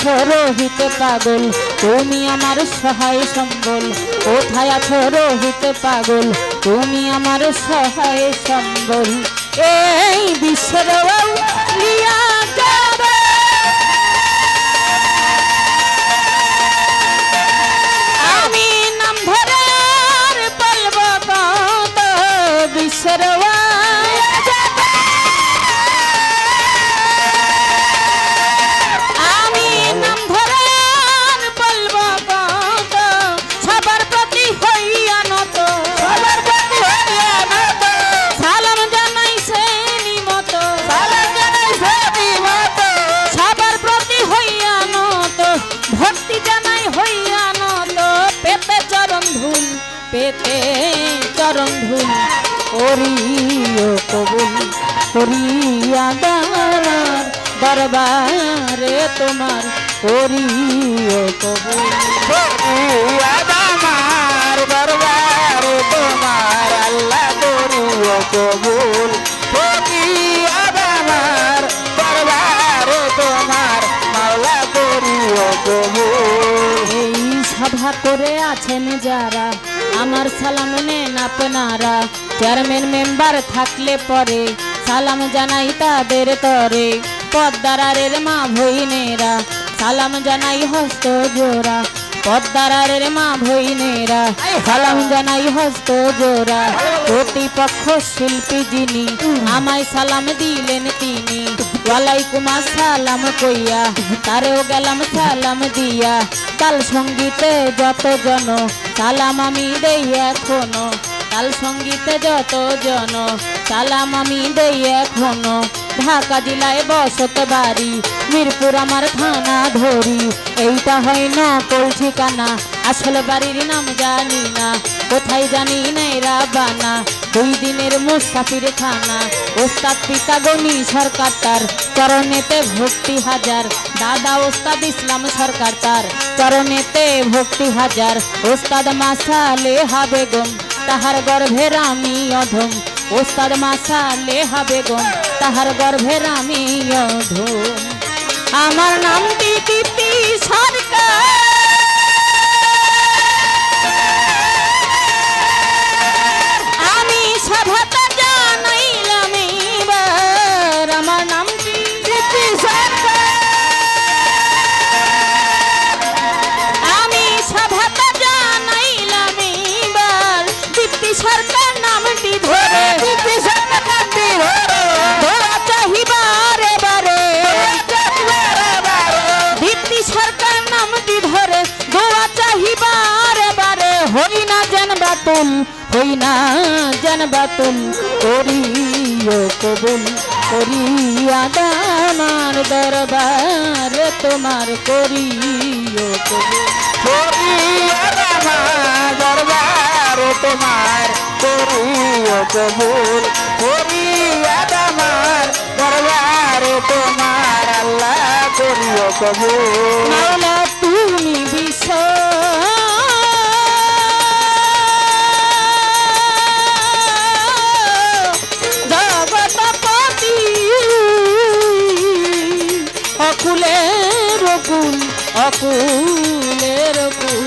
রোহিত পাগল? তুমি আমার সহায় সম্বল। কোথায় আছো রোহিত পাগল? তুমি আমার সহায় সম্বল। এই বিশ্বের আমি নাম ধরে আর কত বিশ্বের জানাই হইয়া নত পেতে চরণ ধুল পেতে চরণ ধুল করিও কবুল, করিয়া দানার দরবারে তোমার, করিও কবুল। সভা করে আছেন যারা, আমার সালাম নেন আপনারা। চেয়ারম্যান মেম্বার থাকলে পরে সালাম জানাই তাদের তরে। পদ্মারের মা ভইনেরা সালাম জানাই হস্ত জোড়া। পদ্মারের মা ভইনেরা সালাম জানাই হস্ত জোড়া। প্রতিপক্ষ শিল্পী যিনি, আমায় সালাম দিলেন তিনি। ওয়ালাইকুম আসসালাম কইয়া তারেও গেলাম সালাম দিয়া। কাল সঙ্গীতে যত জন, সালাম আমি দেই এখনও। কাল সঙ্গীতে যত জন, সালাম আমি দেই এখনও। ঢাকা জেলায় বসত বাড়ি, মিরপুর আমার থানা ধরি। এইটা হয় না ঠিকানা, আসলে বাড়ির নাম জানি না। জানি নাই রাবানা, দুই দিনের মুসাফির খানা। ওস্তাদ পিতা গনি সরকার তার, চরণেতে ভক্তি হাজার। দাদা ওস্তাদ ইসলাম সরকার তার, চরণেতে ভক্তি হাজার। ওস্তাদ মাসালে হাবেগম তাহার গর্ভের আমি অধম। ওস্তাদ মাসালে হাবেগম তাহার গর্ভের আমি অধম। আমার নাম দীপ্তি সরকার। বাতুল, হই না যেন বাতুল, করিও কবুল, করিয়া দামার দরবার তোমার, করিও কবুল। আমার দরবার তোমার করিও কবুল আমার দরবার তোমার আল্লাহ করিও কবুল তুমি বিশ্ব অকুলের কুল অকুলের কুল